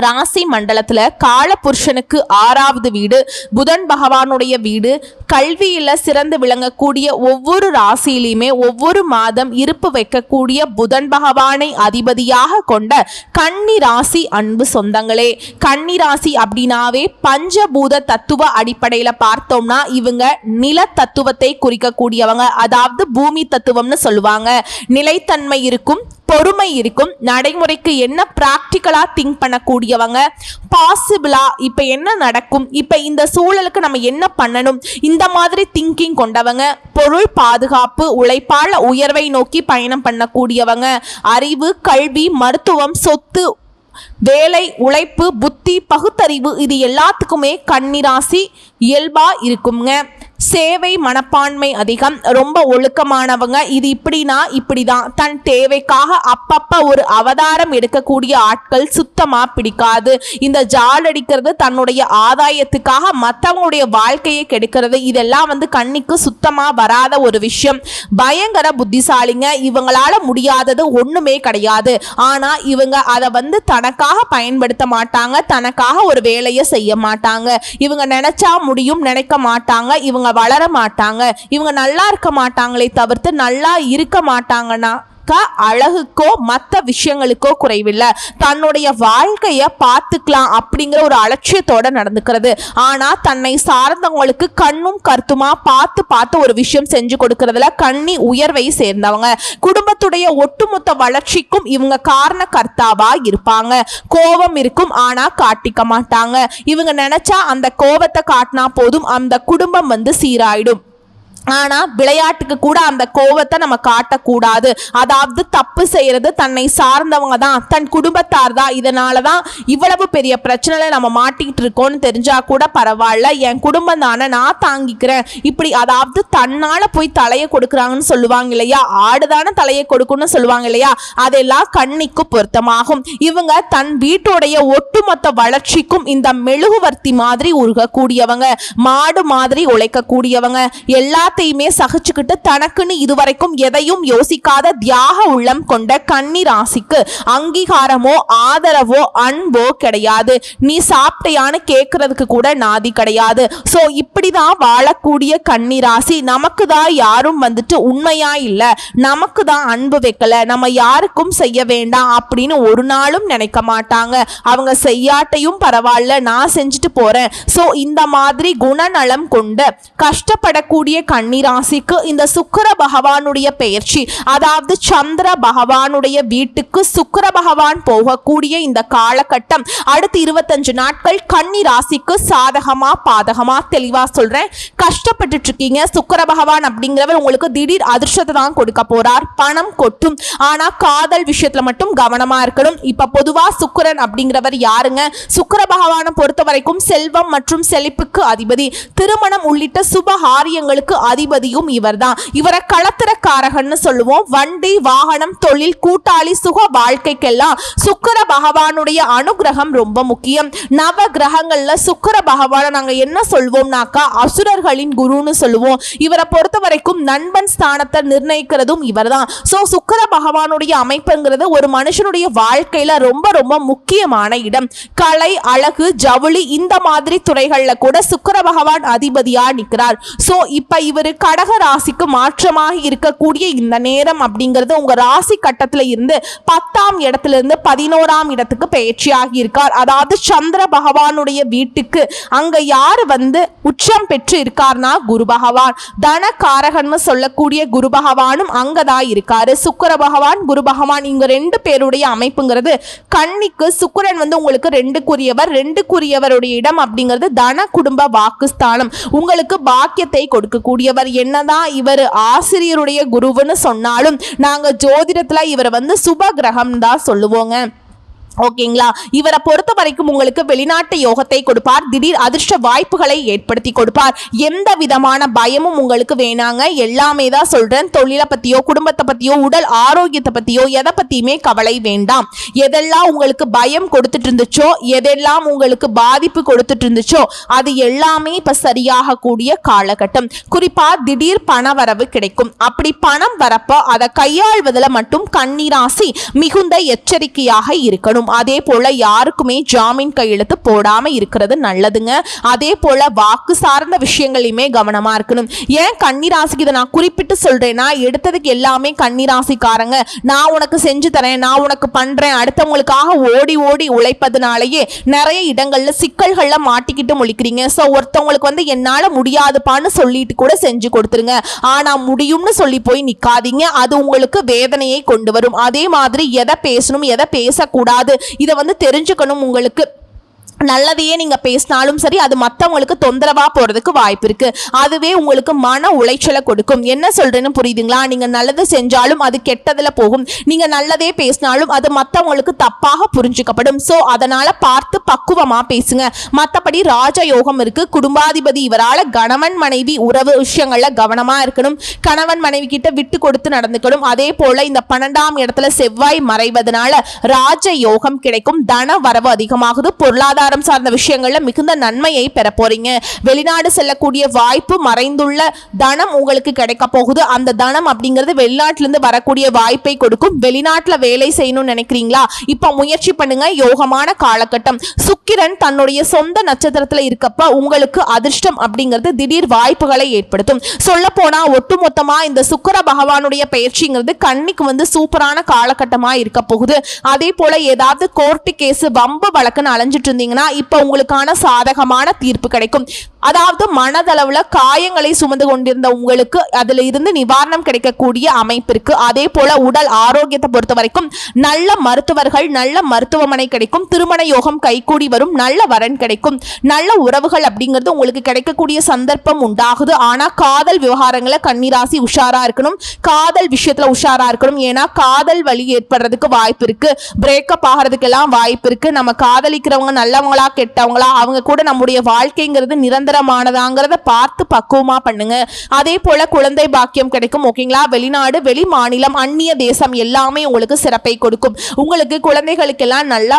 ராசி மண்டலத்தில் காலபுருஷனுக்கு ஆறாவது வீடு புதன் பகவானுடைய வீடு. கல்வியில் சிறந்து விளங்கக்கூடிய ஒவ்வொரு ராசியிலையுமே ஒவ்வொரு மாதம் இருப்பு வைக்கக்கூடிய புதன் பகவானை அதிபதியாக கொண்ட கன்னி ராசி அன்பு சொந்தங்களே. கன்னி ராசி அப்படின்னாவே பஞ்சபூத தத்துவ அடிப்படையில் பார்த்தோம்னா இவங்க நில தத்துவத்தை குறிக்கக்கூடியவங்க. அதாவது பூமி தத்துவம்னு சொல்லுவாங்க. நிலைத்தன்மை இருக்கும் பொறுமை இருக்கும். நடைமுறைக்கு என்ன ப்ராக்டிக்கலாக திங்க் பண்ணக்கூடியவங்க? பாசிபிளா இப்போ என்ன நடக்கும்? இப்போ இந்த சூழலுக்கு நம்ம என்ன பண்ணணும்? இந்த மாதிரி திங்கிங் கொண்டவங்க பொருள் பாதுகாப்பு உழைப்பாள உயர்வை நோக்கி பயணம் பண்ணக்கூடியவங்க அறிவு கல்வி மருத்துவம் சொத்து வேலை உழைப்பு புத்தி பகுத்தறிவு இது எல்லாத்துக்குமே கண்ணிராசி இயல்பா இருக்குங்க. சேவை மனப்பான்மை அதிகம் ரொம்ப ஒழுக்கமானவங்க. இது இப்படினா இப்படிதான் தன் தேவைக்காக அப்பப்ப ஒரு அவதாரம் எடுக்கக்கூடிய ஆட்கள் சுத்தமா பிடிக்காது. இந்த ஜால் அடிக்கிறது தன்னுடைய ஆதாயத்துக்காக மற்றவங்களுடைய வாழ்க்கையை கெடுக்கிறது. இதெல்லாம் வந்து கண்ணிக்கு சுத்தமா வராத ஒரு விஷயம். பயங்கர புத்திசாலிங்க. இவங்களால முடியாதது ஒண்ணுமே கிடையாது. ஆனா இவங்க அதை வந்து தனக்காக பயன்படுத்த மாட்டாங்க. தனக்காக ஒரு வேலையை செய்ய மாட்டாங்க. இவங்க நினைச்சா முடியும் நினைக்க மாட்டாங்க. இவங்க வளர மாட்டாங்க இவங்க நல்லா இருக்க மாட்டாங்களே தவிர்த்து நல்லா இருக்க மாட்டாங்கன்னா க அழகுக்கோ மற்ற விஷயங்களுக்கோ குறைவில்லை. தன்னுடைய வாழ்க்கையை பார்த்துக்கலாம் அப்படிங்கிற ஒரு அலட்சியத்தோட நடந்துக்கிறது. ஆனால் தன்னை சார்ந்தவங்களுக்கு கண்ணும் கருத்துமா பார்த்து பார்த்து ஒரு விஷயம் செஞ்சு கொடுக்கறதுல கண்ணி உயர்வை சேர்ந்தவங்க. குடும்பத்துடைய ஒட்டுமொத்த வளர்ச்சிக்கும் இவங்க காரண கர்த்தாவா இருப்பாங்க. கோபம் இருக்கும் ஆனா காட்டிக்க மாட்டாங்க. இவங்க நினைச்சா அந்த கோபத்தை காட்டினா போதும் அந்த குடும்பம் வந்து சீராயிடும். ஆனா விளையாட்டுக்கு கூட அந்த கோபத்தை நம்ம காட்டக்கூடாது. அதாவது தப்பு செய்யறது தன்னை சார்ந்தவங்க தான் தன் குடும்பத்தார் தான். இதனால தான் இவ்வளவு பெரிய பிரச்சனையில நம்ம மாட்டிக்கிட்டு இருக்கோம்னு தெரிஞ்சா கூட பரவாயில்ல. என் குடும்பம் தானே நான் தாங்கிக்கிறேன். இப்படி அதாவது தன்னால போய் தலையை கொடுக்குறாங்கன்னு சொல்லுவாங்க இல்லையா? ஆடுதானே தலையை கொடுக்கணும்னு சொல்லுவாங்க இல்லையா? அதெல்லாம் கண்ணிக்கு பொருத்தமாகும். இவங்க தன் வீட்டுடைய ஒட்டுமொத்த வளர்ச்சிக்கும் இந்த மெழுகுவர்த்தி மாதிரி உருகக்கூடியவங்க மாடு மாதிரி உழைக்கக்கூடியவங்க. எல்லா எல்லாத்தையுமே சகிச்சுக்கிட்டு தனக்குன்னு இதுவரைக்கும் எதையும் யோசிக்காத தியாக உள்ளம் கொண்ட கன்னி ராசிக்கு அங்கீகாரமோ ஆதரவோ அன்போ கிடையாது. நீ சாப்பிட்டையான்னு கேட்கறதுக்கு கூட நாதி கிடையாது. ஸோ இப்படிதான் வாழக்கூடிய கன்னி ராசி நமக்கு தான் யாரும் வந்துட்டு உண்மையா இல்லை. நமக்கு தான் அன்பு வைக்கல. நம்ம யாருக்கும் செய்ய வேண்டாம் அப்படின்னு ஒரு நாளும் நினைக்க மாட்டாங்க. அவங்க செய்யாட்டையும் பரவாயில்ல நான் செஞ்சுட்டு போறேன். ஸோ இந்த மாதிரி குணநலம் கொண்டு கஷ்டப்படக்கூடிய கண் கன்னிராசிக்கு இந்த சுக்கர பகவானுடைய பெயர்ச்சி. அதாவது சந்திர பகவானுடைய வீட்டுக்கு சுக்கர பகவான் போகக்கூடிய இந்த காலகட்டம். அடுத்து இருபத்தஞ்சு நாட்கள் கன்னி ராசிக்கு சாதகமா பாதகமா தெளிவா சொல்றேன். கஷ்டப்பட்டுட்டு இருக்கீங்க சுக்கர பகவான் அப்படிங்கிறவர் உங்களுக்கு திடீர் அதிர்ஷ்டத்தை தான் கொடுக்க போறார். பணம் கொட்டும். ஆனா காதல் விஷயத்துல மட்டும் கவனமா இருக்கணும். இப்ப பொதுவா சுக்கரன் அப்படிங்கிறவர் யாருங்க? சுக்கர பகவானை பொறுத்த வரைக்கும் செல்வம் மற்றும் செழிப்புக்கு அதிபதி. திருமணம் உள்ளிட்ட சுப காரியங்களுக்கு அதிபதியும் இவர்தான். இவரை களத்திரக்காரகன்னு சொல்லுவோம். வண்டி வாகனம் தொழில் கூட்டாளி சுக வாழ்க்கைக்கெல்லாம் சுக்கர பகவானுடைய அனுகிரகம் ரொம்ப முக்கியம். நவ கிரகங்கள்ல சுக்கர பகவானை நாங்க என்ன சொல்வோம்னாக்கா அசுரர்களின் குருன்னு சொல்லுவோம். இவரை பொறுத்த வரைக்கும் நண்பன் ஸ்தானத்தை நிர்ணயிக்கிறதும் இவர்தான். சோ சுக்கர பகவானுடைய அமைப்புங்கிறது ஒரு மனுஷனுடைய வாழ்க்கையில ரொம்ப ரொம்ப முக்கியமான இடம். கலை அழகு ஜவுளி இந்த மாதிரி துறைகள்ல கூட சுக்கர பகவான் அதிபதியா நிற்கிறார் சோ இப்ப இவர் ஒரு கடக ராசிக்கு மாற்றமாக இருக்கக்கூடிய இந்த நேரம் அப்படிங்கிறது உங்க ராசி கட்டத்தில் இருந்து பத்தாம் இடத்துல இருந்து பதினோராம் இடத்துக்கு பயிற்சியாகி இருக்கார். அதாவது சந்திர பகவானுடைய வீட்டுக்கு அங்க யார் வந்து உச்சம் பெற்று இருக்கார்னா குரு பகவான். தன காரகன்னு சொல்லக்கூடிய குரு பகவானும் அங்கதான் இருக்காரு. சுக்கர பகவான் குரு பகவான் இங்க ரெண்டு பேருடைய அமைப்புங்கிறது கன்னிக்கு சுக்கரன் வந்து உங்களுக்கு ரெண்டுக்குரியவர். ரெண்டுக்குரியவருடைய இடம் அப்படிங்கிறது தன குடும்ப வாக்குஸ்தானம். உங்களுக்கு பாக்கியத்தை கொடுக்கக்கூடிய இவர் என்னதான் இவர் ஆசிரியருடைய குருவுன்னு சொன்னாலும் நாங்கள் ஜோதிடத்தில் இவரை வந்து சுப கிரகம் தான் சொல்லுவோங்க. ஓகேங்களா? இவரை பொறுத்த வரைக்கும் உங்களுக்கு வெளிநாட்டு யோகத்தை கொடுப்பார். திடீர் அதிர்ஷ்ட வாய்ப்புகளை ஏற்படுத்தி கொடுப்பார். எந்த விதமான பயமும் உங்களுக்கு வேணாங்க. எல்லாமே தான் சொல்றேன். தொழிலை பத்தியோ குடும்பத்தை பத்தியோ உடல் ஆரோக்கியத்தை பத்தியோ எதை பத்தியுமே கவலை வேண்டாம். எதெல்லாம் உங்களுக்கு பயம் கொடுத்துட்டு இருந்துச்சோ எதெல்லாம் உங்களுக்கு பாதிப்பு கொடுத்துட்டு இருந்துச்சோ அது எல்லாமே இப்ப சரியாக கூடிய காலகட்டம். குறிப்பா திடீர் பண வரவு கிடைக்கும். அப்படி பணம் வரப்போ அதை கையாள்வதில் மட்டும் கண்ணீராசி மிகுந்த எச்சரிக்கையாக இருக்கணும். அதே போல யாருக்குமே ஜாமீன் கையெழுத்து போடாம இருக்கிறது நல்லதுங்க. அதே போல வாக்கு சார்ந்த விஷயங்களையுமே கவனமா இருக்கணும். ஏன் கன்னிராசிக்கு இதை நான் குறிப்பிட்டு சொல்றேன்னா எடுத்ததுக்கு எல்லாமே கன்னிராசிக்காரங்க. நான் உனக்கு செஞ்சு தரேன் நான் உனக்கு பண்றேன் அடுத்தவங்களுக்காக ஓடி ஓடி உழைப்பதுனாலயே நிறைய இடங்கள்ல சிக்கல்கள்ல மாட்டிக்கிட்டு முழிக்கிறீங்க. ஸோ ஒருத்தவங்களுக்கு வந்து என்னால முடியாதுப்பான்னு சொல்லிட்டு கூட செஞ்சு கொடுத்துருங்க. ஆனா முடியும்னு சொல்லி போய் நிக்காதீங்க. அது உங்களுக்கு வேதனையை கொண்டு வரும். அதே மாதிரி எதை பேசணும் எதை பேசக்கூடாது இதை வந்து தெரிஞ்சுக்கணும் உங்களுக்கு. நல்லதையே நீங்க பேசினாலும் சரி அது மற்றவங்களுக்கு தொந்தரவா போறதுக்கு வாய்ப்பு இருக்கு. அதுவே உங்களுக்கு மன உளைச்சலை கொடுக்கும். என்ன சொல்றேன்னு புரியுதுங்களா? நீங்க நல்லது செஞ்சாலும் அது கெட்டதுல போகும். நீங்க நல்லதே பேசினாலும் அது மற்றவங்களுக்கு தப்பாக புரிஞ்சுக்கப்படும். ஸோ அதனால பார்த்து பக்குவமா பேசுங்க. மற்றபடி ராஜயோகம் இருக்கு. குடும்பாதிபதி இவரால கணவன் மனைவி உறவு விஷயங்கள்ல கவனமா இருக்கணும். கணவன் மனைவி கிட்ட விட்டு கொடுத்து நடந்துக்கணும். அதே போல இந்த பன்னெண்டாம் இடத்துல செவ்வாய் மறைவதனால ராஜ யோகம் கிடைக்கும். தன வரவு அதிகமாகுது. பொருளாதாரம் சார்ந்த விஷயங்கள்ல மிகுந்த நன்மையை பெற போறீங்க. வெளிநாடு செல்லக்கூடிய வாய்ப்பு மறைந்துள்ள தனம் உங்களுக்கு கிடைக்க போகுது. அந்த தனம் அப்படிங்கிறது வெளிநாட்டிலிருந்து வரக்கூடிய வாய்ப்பை கொடுக்கும். வெளிநாட்டுல வேலை செய்யணும்னு நினைக்கிறீங்களா? இப்ப முயற்சி பண்ணுங்க. யோகமான காலகட்டம். சுக்கிரன் தன்னுடைய சொந்த நட்சத்திரத்துல இருக்கப்ப உங்களுக்கு அதிர்ஷ்டம் அப்படிங்கிறது திடீர் வாய்ப்புகளை ஏற்படுத்தும். சொல்ல போனா ஒட்டுமொத்தமா இந்த சுக்கர பகவானுடைய பயிற்சிங்கிறது கண்ணிக்கு வந்து சூப்பரான காலகட்டமா இருக்க போகுது அதே போல ஏதாவது கோர்ட்டு கேஸ் வம்பு வழக்குன்னு அலைஞ்சிட்டு இருந்தீங்கன்னா இப்போ உங்களுக்கான சாதகமான தீர்ப்பு கிடைக்கும். அதாவது மனதளவுல காயங்களை சுமந்து கொண்டிருந்த உங்களுக்கு அதுல இருந்து நிவாரணம் கிடைக்கக்கூடிய அமைப்பு இருக்கு அதே போல உடல் ஆரோக்கியத்தை பொறுத்த வரைக்கும் நல்ல மருத்துவர்கள் நல்ல மருத்துவமனை கிடைக்கும். திருமண யோகம் கைகூடி வரும். நல்ல வரன் கிடைக்கும். நல்ல உறவுகள் அப்படிங்கிறது உங்களுக்கு கிடைக்கக்கூடிய சந்தர்ப்பம் உண்டாகுது. ஆனா காதல் விவகாரங்களை கன்னிராசி உஷாரா இருக்கணும். காதல் விஷயத்துல உஷாரா இருக்கணும். ஏன்னா காதல் வழி ஏற்படுறதுக்கு வாய்ப்பு இருக்கு. பிரேக்கப் ஆகிறதுக்கெல்லாம் வாய்ப்பு இருக்கு. நம்ம காதலிக்கிறவங்க நல்ல நல்லவங்களா கெட்டவங்களா அவங்க கூட நம்முடைய வாழ்க்கைங்கிறது நிரந்தரமானதாங்கிறத பார்த்து பக்குவமா பண்ணுங்க. அதே போல குழந்தை பாக்கியம் கிடைக்கும் ஓகேங்களா? வெளிநாடு வெளி மாநிலம் அந்நிய தேசம் எல்லாமே உங்களுக்கு சிறப்பை கொடுக்கும். உங்களுக்கு குழந்தைகளுக்கெல்லாம் நல்லா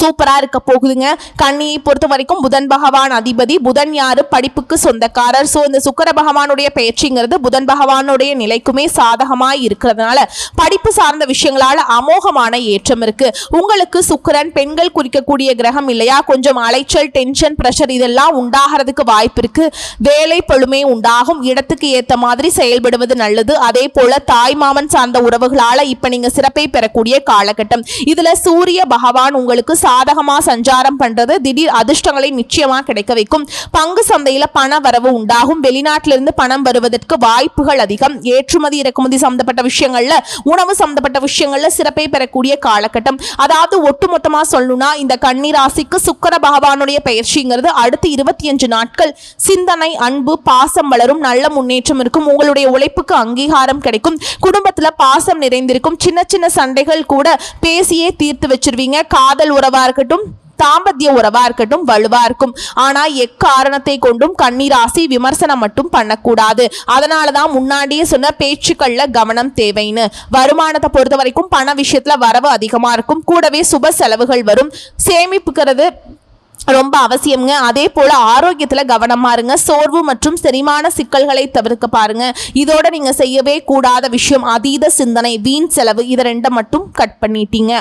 சூப்பராக இருக்க போகுதுங்க. கன்னியை பொறுத்த வரைக்கும் புதன் பகவான் அதிபதி. புதன் யாரு? படிப்புக்கு சொந்தக்காரர். ஸோ இந்த சுக்கர பகவானுடைய பயிற்சிங்கிறது புதன் பகவானுடைய நிலைக்குமே சாதகமாக இருக்கிறதுனால படிப்பு சார்ந்த விஷயங்களால் அமோகமான ஏற்றம் இருக்கு. உங்களுக்கு சுக்கிரன் பெண்கள் குறிக்கக்கூடிய கிரகம் இல்லையா? கொஞ்சம் அலைச்சல் டென்ஷன் ப்ரெஷர் இதெல்லாம் உண்டாகிறதுக்கு வாய்ப்பு இருக்கு. வேலை பழுமே உண்டாகும். இடத்துக்கு ஏற்ற மாதிரி செயல்படுவது நல்லது. அதே போல தாய் மாமன் சார்ந்த உறவுகளால் இப்போ நீங்கள் சிறப்பை பெறக்கூடிய காலகட்டம். இதில் சூரிய பகவான் உங்களுக்கு சாதகமா சஞ்சாரம் பண்றது திடீர் அதிர்ஷ்டங்களை நிச்சயமா கிடைக்க வைக்கும். பங்கு சந்தையில பண வரவு உண்டாகும். வெளிநாட்டிலிருந்து பணம் வருவதற்கு வாய்ப்புகள் அதிகம். ஏற்றுமதி இறக்குமதி சம்பந்தப்பட்ட விஷயங்கள்ல உணவு சம்பந்தப்பட்ட விஷயங்கள்ல சிறப்பை பெறக்கூடிய காலகட்டம். அதாவது ஒட்டுமொத்தமா சொல்லணும்னா இந்த கன்னிராசிக்கு சுக்கர பகவானுடைய பயிற்சிங்கிறது அடுத்து இருபத்தி அஞ்சு நாட்கள். சிந்தனை அன்பு பாசம் வளரும். நல்ல முன்னேற்றம் இருக்கும். உங்களுடைய உழைப்புக்கு அங்கீகாரம் கிடைக்கும். குடும்பத்துல பாசம் நிறைந்திருக்கும். சின்ன சின்ன சண்டைகள் கூட பேசியே தீர்த்து வச்சிருவீங்க. காதல் உறவு இருக்கட்டும் தாம்பத்திய உறவா இருக்கட்டும் வலுவா இருக்கும். ஆனா எக்காரணத்தை கொண்டும் கண்ணீராசி விமர்சனம் மட்டும் பண்ணக்கூடாது. அதனாலதான் முன்னாடியே சொன்ன பேச்சுக்கள்ல கவனம் தேவைன்னு. வருமானத்தை பொறுத்த வரைக்கும் பண விஷயத்துல வரவு அதிகமா இருக்கும். கூடவே சுப செலவுகள் வரும். சேமிப்புக்கிறது ரொம்ப அவசியம்ங்க. அதே போல ஆரோக்கியத்துல கவனமா இருங்க. சோர்வு மற்றும் செரிமான சிக்கல்களை தவிர்க்க பாருங்க. இதோட நீங்க செய்யவே கூடாத விஷயம் அதீத சிந்தனை வீண் செலவு இதை ரெண்டை மட்டும் கட் பண்ணிட்டீங்க.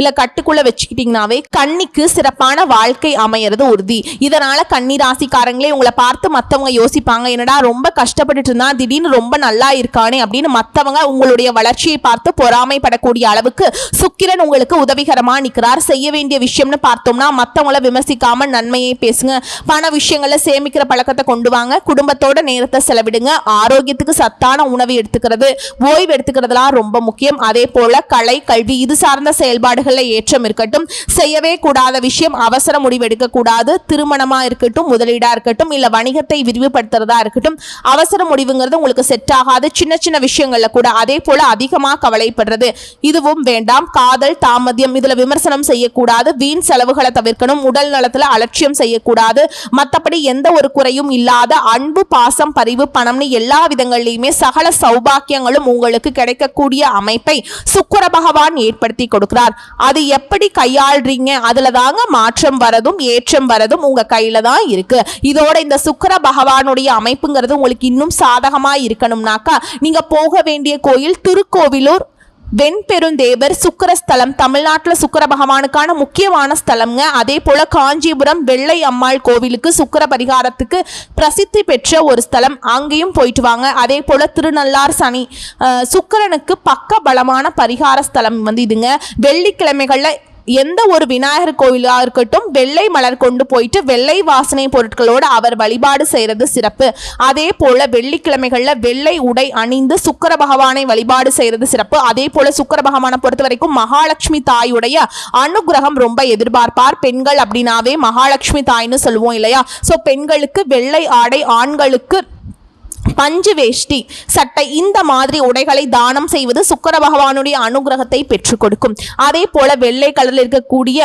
இல்ல கட்டுக்குள்ள வச்சுக்கிட்டீங்கனாவே கண்ணிக்கு சிறப்பான வாழ்க்கை அமையிறது உறுதி. இதனால கன்னி ராசிக்காரங்களே உங்களை பார்த்து மத்தவங்க யோசிப்பாங்க. என்னடா ரொம்ப கஷ்டப்பட்டுட்டு இருந்தா திடீர்னு ரொம்ப நல்லா இருக்கானே அப்படின்னு மத்தவங்க உங்களுடைய வளர்ச்சியை பார்த்து பொறாமைப்படக்கூடிய அளவுக்கு சுக்கிரன் உங்களுக்கு உதவிகரமா நிற்கிறார் செய்ய வேண்டிய விஷயம்னு பார்த்தோம்னா மத்தவங்கள விமர்சிக்காம நன்மையை பேசுங்க. பண விஷயங்களை சேமிக்கிற பழக்கத்தை கொண்டு வாங்க. குடும்பத்தோட நேரத்தை செலவிடுங்க. ஆரோக்கியத்துக்கு சத்தான உணவு எடுத்துக்கிறது. ஓய்வு எடுத்துக்கிறதுலாம் ரொம்ப முக்கியம். அதே போல கலை கல்வி இது சார்ந்த செயல்பாடுகளில் ஏற்றம் இருக்கட்டும். செய்யவே கூடாத விஷயம் அவசர முடிவு எடுக்கக்கூடாது திருமணமா இருக்கட்டும் முதலீடா இருக்கட்டும் இல்ல வணிகத்தை விரிவுபடுத்துறதா இருக்கட்டும். அவசர முடிவுங்கிறது உங்களுக்கு செட் ஆகாது. சின்ன சின்ன விஷயங்கள்ல கூட அதே போல அதிகமா கவலைப்படுறது. இதுவும் வேண்டாம். காதல் தாமதியம் இதுல விமர்சனம் செய்யக்கூடாது. வீண் செலவுகளை தவிர்க்கணும். உடல் நலத்துல அலட்சியம் செய்யக்கூடாது. மற்றபடி எந்த ஒரு குறையும் இல்லாத அன்பு பாசம் பரிவு பணம்னு எல்லா விதங்கள்லையுமே சகல சௌபாக்கியங்களும் உங்களுக்கு கிடைக்கக்கூடிய அமைப்பை சுக்கிர பகவான் ஏற்படுத்தி கொடுக்கிறார். அது எப்படி கையாள்றீங்க? அதுல தாங்க மாற்றம் வரதும் ஏற்றம் வரதும் உங்க கையில தான் இருக்கு. இதோட இந்த சுக்கர பகவானுடைய அமைப்புங்கிறது உங்களுக்கு இன்னும் சாதகமா இருக்கணும்னாக்கா நீங்க போக வேண்டிய கோயில் திருக்கோவிலூர் வெண்பெருந்தேவர் சுக்கரஸ்தலம் தமிழ்நாட்டில் சுக்கர பகவானுக்கான முக்கியமான ஸ்தலம்ங்க. அதே போல் காஞ்சிபுரம் வெள்ளை அம்மாள் கோவிலுக்கு சுக்கர பரிகாரத்துக்கு பிரசித்தி பெற்ற ஒரு ஸ்தலம். அங்கேயும் போயிட்டு வாங்க. அதே போல் திருநள்ளார் சனி சுக்கரனுக்கு சுக்கிரனுக்கு பக்க பலமான பரிகார ஸ்தலம் வந்து இதுங்க. வெள்ளிக்கிழமைகளில் எந்த ஒரு விநாயகர் கோயிலாக இருக்கட்டும் வெள்ளை மலர் கொண்டு போயிட்டு வெள்ளை வாசனை பொருட்களோடு அவர் வழிபாடு செய்கிறது சிறப்பு. அதே போல வெள்ளிக்கிழமைகளில் வெள்ளை உடை அணிந்து சுக்கர பகவானை வழிபாடு செய்கிறது சிறப்பு. அதே போல சுக்கர பகவானை பொறுத்த வரைக்கும் மகாலட்சுமி தாயுடைய அனுகிரகம் ரொம்ப எதிர்பார்ப்பார். பெண்கள் அப்படின்னாவே மகாலட்சுமி தாய்னு சொல்லுவோம் இல்லையா? ஸோ பெண்களுக்கு வெள்ளை ஆடை ஆண்களுக்கு பஞ்சு வேஷ்டி சட்டை இந்த மாதிரி உடைகளை தானம் செய்வது சுக்கர பகவானுடைய அனுகிரகத்தை பெற்றுக் கொடுக்கும். அதே போல வெள்ளை கலரில் இருக்கக்கூடிய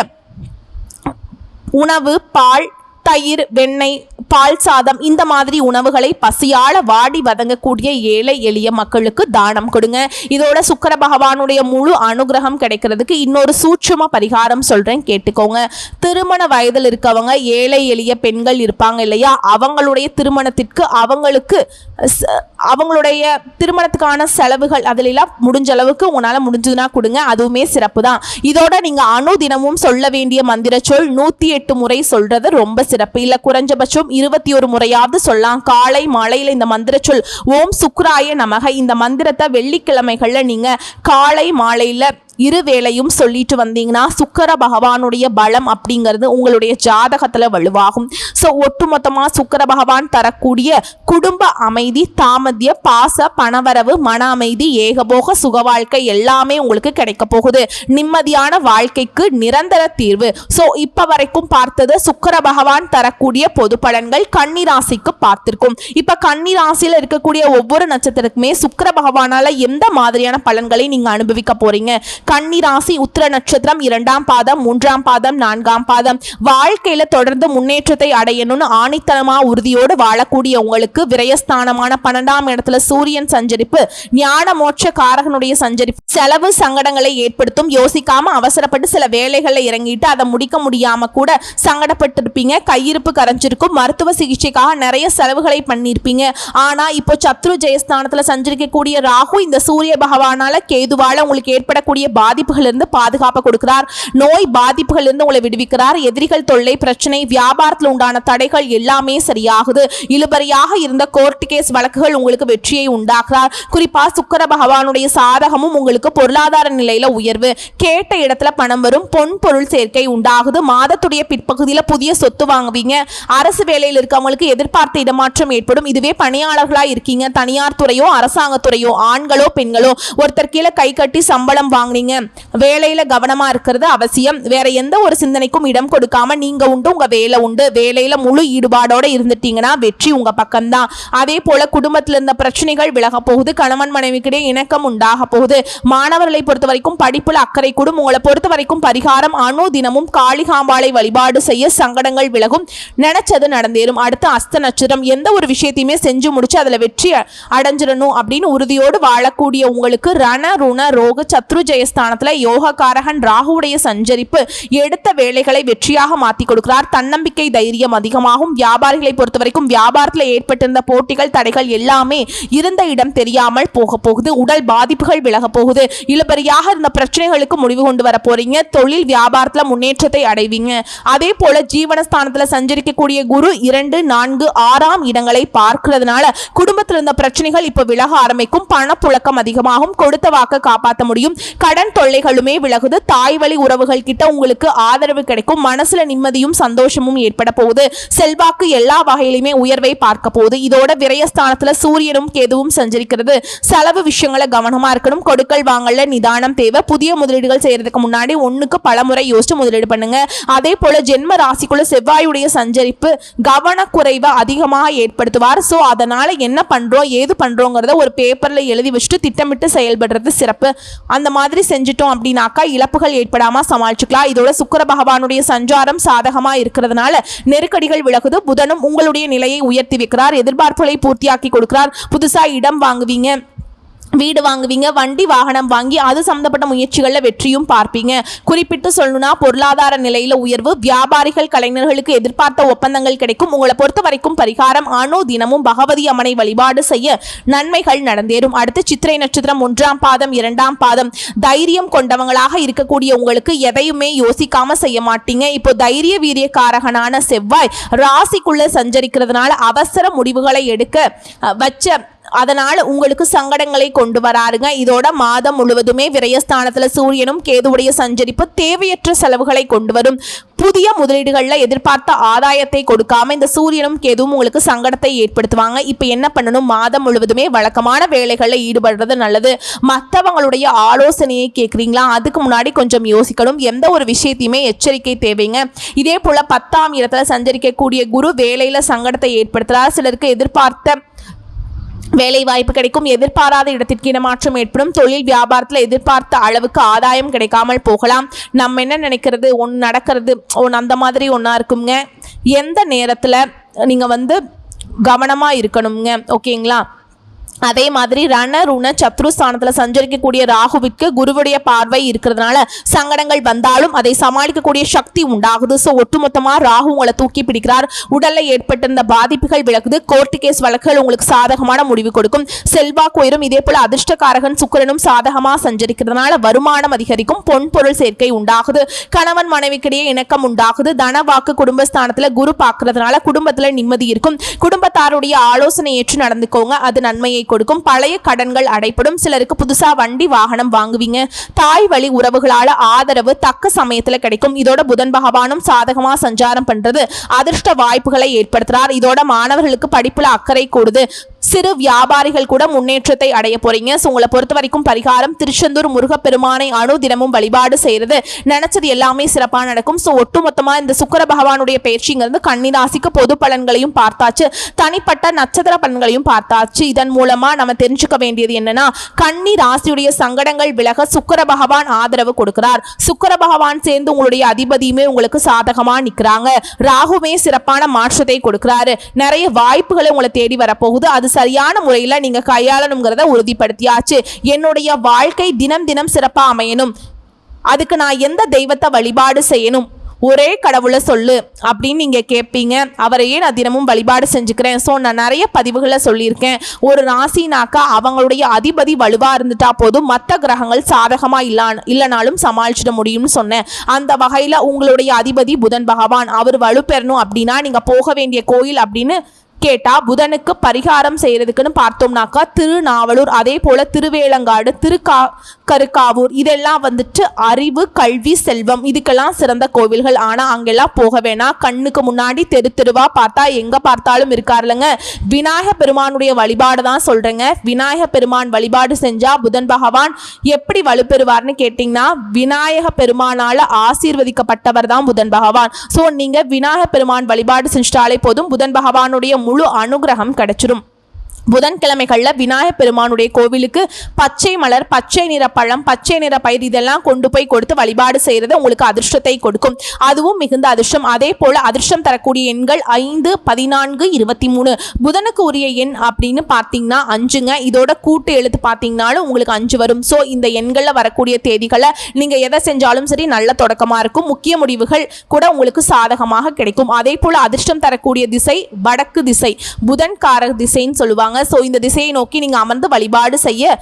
உணவு பால் தயிர் வெண்ணெய் பால் சாதம் இந்த மாதிரி உணவுகளை பசியால வாடி வதங்கக்கூடிய ஏழை எளிய மக்களுக்கு தானம் கொடுங்க. இதோட சுக்கர பகவானுடைய முழு அனுகிரகம் கிடைக்கிறதுக்கு இன்னொரு சூட்சும பரிகாரம் சொல்றேன் கேட்டுக்கோங்க. திருமண வயதில் இருக்கவங்க ஏழை எளிய பெண்கள் இருப்பாங்க இல்லையா? அவங்களுடைய திருமணத்திற்கு அவங்களுக்கு அவங்களுடைய திருமணத்துக்கான செலவுகள் அதிலெல்லாம் முடிஞ்ச அளவுக்கு உங்களால் முடிஞ்சதுன்னா கொடுங்க அதுவுமே சிறப்பு தான் இதோட நீங்கள் அணு தினமும் சொல்ல வேண்டிய மந்திர சொல் நூற்றி எட்டு முறை சொல்றது ரொம்ப சிறப்பு. இல்லை குறைஞ்சபட்சம் இருபத்தி ஒரு முறையாவது சொல்லலாம் காலை மாலையில் இந்த மந்திர சொல் ஓம் சுக்ராய நமக. இந்த மந்திரத்தை வெள்ளிக்கிழமைகளில் நீங்கள் காலை மாலையில் இரு வேளையும் சொல்லிட்டு வந்தீங்கன்னா சுக்கர பகவானுடைய பலம் அப்படிங்கிறது உங்களுடைய ஜாதகத்தில் வலுவாகும். ஸோ ஒட்டுமொத்தமாக சுக்கர பகவான் தரக்கூடிய குடும்ப அமைதி தாமத்திய பாச பணவரவு மன அமைதி ஏகபோக சுக வாழ்க்கை எல்லாமே உங்களுக்கு கிடைக்க போகுது. நிம்மதியான வாழ்க்கைக்கு நிரந்தர தீர்வு. ஸோ இப்போ வரைக்கும் பார்த்தது சுக்கர பகவான் தரக்கூடிய பொது பலன்கள் கன்னிராசிக்கு பார்த்திருக்கும். இப்ப இருக்கக்கூடிய ஒவ்வொரு நட்சத்திரக்குமே சுக்கர பகவானால் எந்த மாதிரியான பலன்களை நீங்கள் அனுபவிக்க போறீங்க? கன்னி ராசி உத்திர நட்சத்திரம் இரண்டாம் பாதம் மூன்றாம் பாதம் நான்காம் பாதம். வாழ்க்கையில தொடர்ந்து முன்னேற்றத்தை அடையணும்னு ஆணித்தனமா உறுதியோடு வாழக்கூடிய உங்களுக்கு விரயஸ்தானமான பன்னெண்டாம் இடத்துல சூரியன் சஞ்சரிப்பு ஞான மோட்ச காரகனுடைய சஞ்சரிப்பு செலவு சங்கடங்களை ஏற்படுத்தும். யோசிக்காம அவசரப்பட்டு சில வேலைகளை இறங்கிட்டு அதை முடிக்க முடியாம கூட சங்கடப்பட்டிருப்பீங்க. கையிருப்பு கரைஞ்சிருக்கும். மருத்துவ சிகிச்சைக்காக நிறைய செலவுகளை பண்ணியிருப்பீங்க ஆனா இப்போ சத்ரு ஜெயஸ்தானத்துல சஞ்சரிக்கக்கூடிய ராகு இந்த சூரிய பகவானால கேதுவால உங்களுக்கு ஏற்படக்கூடிய பாதிப்புகளிலிருந்து பாதுகாப்பு கொடுக்கிறார். நோய் பாதிப்புகளிலிருந்து உங்களை விடுவிக்கிறார். எதிரிகள் தொல்லை பிரச்சனை வியாபாரத்தில் உண்டான தடைகள் எல்லாமே சரியாகுது. இழுபறியாக இருந்த கோர்ட் கேஸ் வழக்குகள் உங்களுக்கு வெற்றியை உண்டாக்குறார். குறிப்பா சுக்கர பகவானுடைய சாதகமும் உங்களுக்கு பொருளாதார நிலையில உயர்வு. கேட்ட இடத்துல பணம் வரும் பொன் பொருள் சேர்க்கை உண்டாகுது. மாதத்துடைய பிற்பகுதியில புதிய சொத்து வாங்குவீங்க. அரசு வேலையில் இருக்கவங்களுக்கு எதிர்பார்த்த இடமாற்றம் ஏற்படும். இதுவே பணியாளர்களா இருக்கீங்க. தனியார் துறையோ அரசாங்கத் துறையோ ஆண்களோ பெண்களோ ஒருத்தர் கீழே கை கட்டி சம்பளம் வாங்கினீங்க. வேலையில கவனமா இருக்கிறது அவசியம். வேற எந்த ஒரு சிந்தனைக்கும் இடம் கொடுக்காம நீங்க உண்டு உங்க வேலை உண்டு. வேலையில முழு ஈடுபாடோட இருந்துட்டீங்கன்னா வெற்றி உங்க பக்கம்தான். அதே போல குடும்பத்துல இருந்த பிரச்சனைகள் விலக போகுது. கணவன் மனைவிக்கிடையே இணக்கம் உண்டாக போகுது. மாணவர்களை பொறுத்த வரைக்கும் படிப்புல அக்கறை கூடும். உங்களை பொறுத்த வரைக்கும் பரிகாரம் அணு தினமும் காளிகாம்பாளை வழிபாடு செய்ய சங்கடங்கள் விலகும். நினைச்சது நடந்தேறும். அடுத்து அஸ்த நட்சத்திரம். எந்த ஒரு விஷயத்தையுமே செஞ்சு முடிச்சு அதுல வெற்றி அடைஞ்சிடணும் அப்படின்னு உறுதியோடு வாழக்கூடிய உங்களுக்கு ரண ருண ரோக சத்ரு ஜெய விரயஸ்தானத்துல யோகக்காரகன் ராகுவுடைய சஞ்சரிப்பு எடுத்த வேலைகளை வெற்றியாக மாத்தி கொடுக்கிறார். தன்னம்பிக்கை தைரியம் அதிகமாகும். வியாபாரிகளை பொறுத்த வரைக்கும் வியாபாரத்தில் ஏற்பட்டிருந்த போட்டிகள் தடைகள் எல்லாமே இருந்த இடம் தெரியாமல் போக போகுது. உடல் பாதிப்புகள் விலக போகுது. இழுபறியாக இருந்த பிரச்சனைகளுக்கு முடிவு கொண்டு வர போறீங்க. தொழில் வியாபாரத்துல முன்னேற்றத்தை அடைவீங்க. அதே போல ஜீவனஸ்தானத்துல சஞ்சரிக்கக்கூடிய குரு இரண்டு நான்கு ஆறாம் இடங்களை பார்க்கிறதுனால குடும்பத்தில் இருந்த பிரச்சனைகள் இப்ப விலக ஆரம்பிக்கும். பணப்புழக்கம் அதிகமாகும். கொடுத்த வாக்க காப்பாற்ற முடியும். கடன் கடன் தொல்லைகளுமே விலகுது. தாய் வழி உறவுகள் கிட்ட உங்களுக்கு ஆதரவு கிடைக்கும். மனசுல நிம்மதியும் சந்தோஷமும் ஏற்பட போகுது. செல்வாக்கு எல்லா வகையிலுமே உயர்வை பார்க்க போகுது. இதோட விரயஸ்தானத்துல சூரியனும் கேதுவும் சஞ்சரிக்கிறது. செலவு விஷயங்களை கவனமா இருக்கணும். கொடுக்கல் வாங்கல நிதானம் தேவை. புதிய முதலீடுகள் செய்யறதுக்கு முன்னாடி ஒண்ணுக்கு பலமுறை யோசிச்சு முதலீடு பண்ணுங்க. அதே போல ஜென்ம ராசிக்குள்ள செவ்வாயுடைய சஞ்சரிப்பு கவனக்குறைவை அதிகமாக ஏற்படுத்துவார். ஸோ அதனால என்ன பண்றோம் ஏது பண்றோங்கிறத ஒரு பேப்பர்ல எழுதி வச்சுட்டு திட்டமிட்டு செயல்படுறது சிறப்பு. அந்த மாதிரி செஞ்சுட்டோம் அப்படின்னாக்கா இழப்புகள் ஏற்படாம சமாளிச்சுக்கலாம். இதோட சுக்கிர பகவானுடைய சஞ்சாரம் சாதகமா இருக்கிறதுனால நெருக்கடிகள் விலகுது. புதனும் உங்களுடைய நிலையை உயர்த்தி வைக்கிறார். எதிர்பார்ப்புகளை பூர்த்தியாக்கி கொடுக்கிறார். புதுசா இடம் வாங்குவீங்க. வீடு வாங்குவீங்க வண்டி வாகனம் வாங்கி அது சம்மந்தப்பட்ட முயற்சிகளில் வெற்றியும் பார்ப்பீங்க. குறிப்பிட்டு சொல்லணும்னா பொருளாதார நிலையில உயர்வு வியாபாரிகள் கலைஞர்களுக்கு எதிர்பார்த்த ஒப்பந்தங்கள் கிடைக்கும். உங்களை பொறுத்த வரைக்கும் பரிகாரம் அணு தினமும் பகவதி அம்மனை வழிபாடு செய்ய நன்மைகள் நடந்தேறும். அடுத்து சித்திரை நட்சத்திரம் ஒன்றாம் பாதம் இரண்டாம் பாதம். தைரியம் கொண்டவங்களாக இருக்கக்கூடிய உங்களுக்கு எதையுமே யோசிக்காம செய்ய மாட்டீங்க. இப்போ தைரிய வீரியக்காரகனான செவ்வாய் ராசிக்குள்ள சஞ்சரிக்கிறதுனால அவசர முடிவுகளை எடுக்க வச்ச அதனால் உங்களுக்கு சங்கடங்களை கொண்டு வராருங்க. இதோட மாதம் முழுவதுமே விரயஸ்தானத்தில் சூரியனும் கேதுவுடைய சஞ்சரிப்பு தேவையற்ற செலவுகளை கொண்டு வரும். புதிய முதலீடுகளில் எதிர்பார்த்த ஆதாயத்தை கொடுக்காம இந்த சூரியனும் கேதுவும் உங்களுக்கு சங்கடத்தை ஏற்படுத்துவாங்க. இப்போ என்ன பண்ணணும்? மாதம் முழுவதுமே வழக்கமான வேலைகளில் ஈடுபடுறது நல்லது. மற்றவங்களுடைய ஆலோசனையை கேட்குறீங்களா அதுக்கு முன்னாடி கொஞ்சம் யோசிக்கணும். எந்த ஒரு விஷயத்தையுமே எச்சரிக்கை தேவைங்க. இதே போல் பத்தாம் இடத்துல சஞ்சரிக்கக்கூடிய குரு வேலையில் சங்கடத்தை ஏற்படுத்துகிறார் சிலருக்கு எதிர்பார்த்த வேலை வாய்ப்பு கிடைக்கும் எதிர்பாராத இடத்திற்கு இடமாற்றம் ஏற்படும் தொழில் வியாபாரத்தில் எதிர்பார்த்த அளவுக்கு ஆதாயம் கிடைக்காமல் போகலாம். நம்ம என்ன நினைக்கிறது? ஒன்று நடக்கிறது ஒன்று அந்த மாதிரி ஒன்றா இருக்குங்க எந்த நேரத்தில் நீங்கள் வந்து கவனமாக இருக்கணுங்க ஓகேங்களா? அதே மாதிரி ரண ருண சத்ருஸ்தானத்தில் சஞ்சரிக்கக்கூடிய ராகுவிற்கு குருவுடைய பார்வை இருக்கிறதுனால சங்கடங்கள் வந்தாலும் அதை சமாளிக்கக்கூடிய சக்தி உண்டாகுது. ஸோ ஒட்டுமொத்தமாக ராகு உங்களை தூக்கி பிடிக்கிறார். உடலில் ஏற்பட்டிருந்த பாதிப்புகள் விளக்குது கோர்ட்டு கேஸ் வழக்குகள் உங்களுக்கு சாதகமான முடிவு கொடுக்கும். செல்வாக்கு உயரும். இதே போல அதிர்ஷ்டக்காரகன் சுக்கிரனும் சாதகமாக சஞ்சரிக்கிறதுனால வருமானம் அதிகரிக்கும். பொன் பொருள் சேர்க்கை உண்டாகுது. கணவன் மனைவிக்கிடையே இணக்கம் உண்டாகுது. தன வாக்கு குடும்பஸ்தானத்தில் குரு பார்க்கறதுனால குடும்பத்தில் நிம்மதி இருக்கும். குடும்பத்தாருடைய ஆலோசனை ஏற்று நடந்துக்கோங்க. அது நன்மையை கொடுக்கும். பழைய கடன்கள் அடைப்படும். சிலருக்கு புதுசா வண்டி வாகனம் வாங்குவீங்க. தாய் வழி உறவுகளால ஆதரவு தக்க சமயத்துல கிடைக்கும். இதோட புதன் பகவானும் சாதகமா சஞ்சாரம் பண்றது அதிர்ஷ்ட வாய்ப்புகளை ஏற்படுத்துறார். இதோட மாணவர்களுக்கு படிப்புல அக்கறை கூடுது. சிறு வியாபாரிகள் கூட முன்னேற்றத்தை அடைய போறீங்க. ஸோ உங்களை பொறுத்த வரைக்கும் பரிகாரம் திருச்செந்தூர் முருகப்பெருமானை அணு தினமும் வழிபாடு செய்யறது நினைச்சது எல்லாமே சிறப்பாக நடக்கும். ஸோ ஒட்டுமொத்தமா இந்த சுக்கர பகவானுடைய பயிற்சிங்கிறது கன்னிராசிக்கு பொது பலன்களையும் பார்த்தாச்சு. தனிப்பட்ட நட்சத்திர பலன்களையும் பார்த்தாச்சு. இதன் மூலமா நம்ம தெரிஞ்சுக்க வேண்டியது என்னன்னா கன்னி ராசியுடைய சங்கடங்கள் விலக சுக்கர பகவான் ஆதரவு கொடுக்கிறார். சுக்கர பகவான் சேர்ந்து உங்களுடைய அதிபதியுமே உங்களுக்கு சாதகமா நிற்கிறாங்க ராகுமே சிறப்பான மாற்றத்தை கொடுக்கிறாரு. நிறைய வாய்ப்புகளை உங்களை தேடி வரப்போகுது. அது சரியான முறையில் நீங்கள் கையாளணுங்கிறத உறுதிப்படுத்தியாச்சு. என்னுடைய வாழ்க்கை தினம் தினம் சிறப்பாக அமையணும். அதுக்கு நான் எந்த தெய்வத்தை வழிபாடு செய்யணும்? ஒரே கடவுளை சொல்லு அப்படின்னு நீங்கள் கேட்பீங்க அவரையே நான் தினமும் வழிபாடு செஞ்சுக்கிறேன். ஸோ நான் நிறைய பதிவுகளை சொல்லியிருக்கேன். ஒரு ராசினாக்கா அவங்களுடைய அதிபதி வலுவாக இருந்துட்டா போதும். மற்ற கிரகங்கள் சாதகமாக இல்லா இல்லைனாலும் சமாளிச்சிட முடியும்னு சொன்னேன். அந்த வகையில் உங்களுடைய அதிபதி புதன் பகவான். அவர் வலுப்பெறணும் அப்படின்னா நீங்கள் போக வேண்டிய கோயில் அப்படின்னு கேட்டா புதனுக்கு பரிகாரம் செய்யறதுக்குன்னு பார்த்தோம்னாக்கா திருநாவலூர் அதே போல திருவேலங்காடு திருக்கா கருக்காவூர் இதெல்லாம் வந்துட்டு அறிவு கல்வி செல்வம். இதுக்கெல்லாம் சிறந்த கோவில்கள். ஆனா அங்கெல்லாம் போக வேணாம் கண்ணுக்கு முன்னாடி தெரு தெருவா பார்த்தா எங்க பார்த்தாலும் இருக்காருலங்க. விநாயக பெருமானுடைய வழிபாடு தான் சொல்றேங்க. விநாயக பெருமான் வழிபாடு செஞ்சா புதன் பகவான் எப்படி வலுப்பெறுவார்னு கேட்டிங்கன்னா விநாயக பெருமானால ஆசீர்வதிக்கப்பட்டவர் தான் புதன் பகவான். ஸோ நீங்க விநாயக பெருமான் வழிபாடு செஞ்சிட்டாலே போதும். புதன் பகவானுடைய முழு அனுகிரகம் கிடைச்சிரும். புதன்கிழமைகளில் விநாயகப் பெருமானுடைய கோவிலுக்கு பச்சை மலர் பச்சை நிற பழம் பச்சை நிற பயிர் இதெல்லாம் கொண்டு போய் கொடுத்து வழிபாடு செய்கிறது உங்களுக்கு அதிர்ஷ்டத்தை கொடுக்கும். அதுவும் மிகுந்த அதிர்ஷ்டம். அதே போல் அதிர்ஷ்டம் தரக்கூடிய எண்கள் ஐந்து பதினான்கு இருபத்தி மூணு. புதனுக்கு உரிய எண் அப்படின்னு பார்த்தீங்கன்னா அஞ்சுங்க. இதோட கூட்டு எழுத்து பார்த்தீங்கனாலும் உங்களுக்கு அஞ்சு வரும். ஸோ இந்த எண்களில் வரக்கூடிய தேதிகளை நீங்கள் எதை செஞ்சாலும் சரி நல்ல தொடக்கமாக இருக்கும். முக்கிய முடிவுகள் கூட உங்களுக்கு சாதகமாக கிடைக்கும். அதே போல் அதிர்ஷ்டம் தரக்கூடிய திசை வடக்கு திசை புதன்காரக திசைன்னு சொல்லுவாங்க. ஸோ இந்த திசையை நோக்கி நீங்கள் அமர்ந்து வழிபாடு செய்ய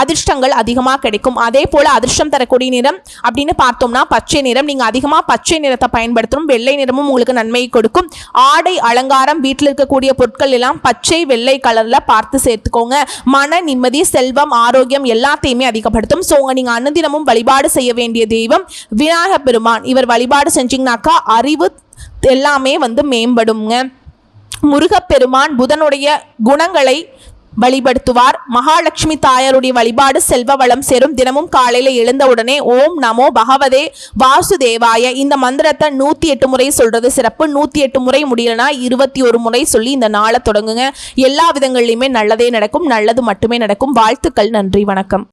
அதிர்ஷ்டங்கள் அதிகமாக கிடைக்கும். அதே போல் அதிர்ஷ்டம் தரக்கூடிய நிறம் அப்படின்னு பார்த்தோம்னா பச்சை நிறம். நீங்கள் அதிகமாக பச்சை நிறத்தை பயன்படுத்தணும். வெள்ளை நிறமும் உங்களுக்கு நன்மையை கொடுக்கும். ஆடை அலங்காரம் வீட்டில் இருக்கக்கூடிய பொருட்கள் எல்லாம் பச்சை வெள்ளை கலரில் பார்த்து சேர்த்துக்கோங்க. மன நிம்மதி செல்வம் ஆரோக்கியம் எல்லாத்தையுமே அதிகப்படுத்தும். ஸோ நீங்க அனுதினமும் வழிபாடு செய்ய வேண்டிய தெய்வம் விநாயக பெருமான். இவர் வழிபாடு செஞ்சிங்கனாக்கா அறிவு எல்லாமே வந்து மேம்படுங்க முருகப்பெருமான் புதனுடைய குணங்களை வழிபடுத்துவார். மகாலட்சுமி தாயாருடைய வழிபாடு செல்வ வளம் சேரும். தினமும் காலையில் எழுந்தவுடனே ஓம் நமோ பகவதே வாசுதேவாய. இந்த மந்திரத்தை நூற்றி எட்டு முறை சொல்றது சிறப்பு. நூற்றி எட்டு முறை முடியலனா இருபத்தி ஒரு முறை சொல்லி இந்த நாளை தொடங்குங்க. எல்லா விதங்கள்லையுமே நல்லதே நடக்கும். நல்லது மட்டுமே நடக்கும். வாழ்த்துக்கள். நன்றி. வணக்கம்.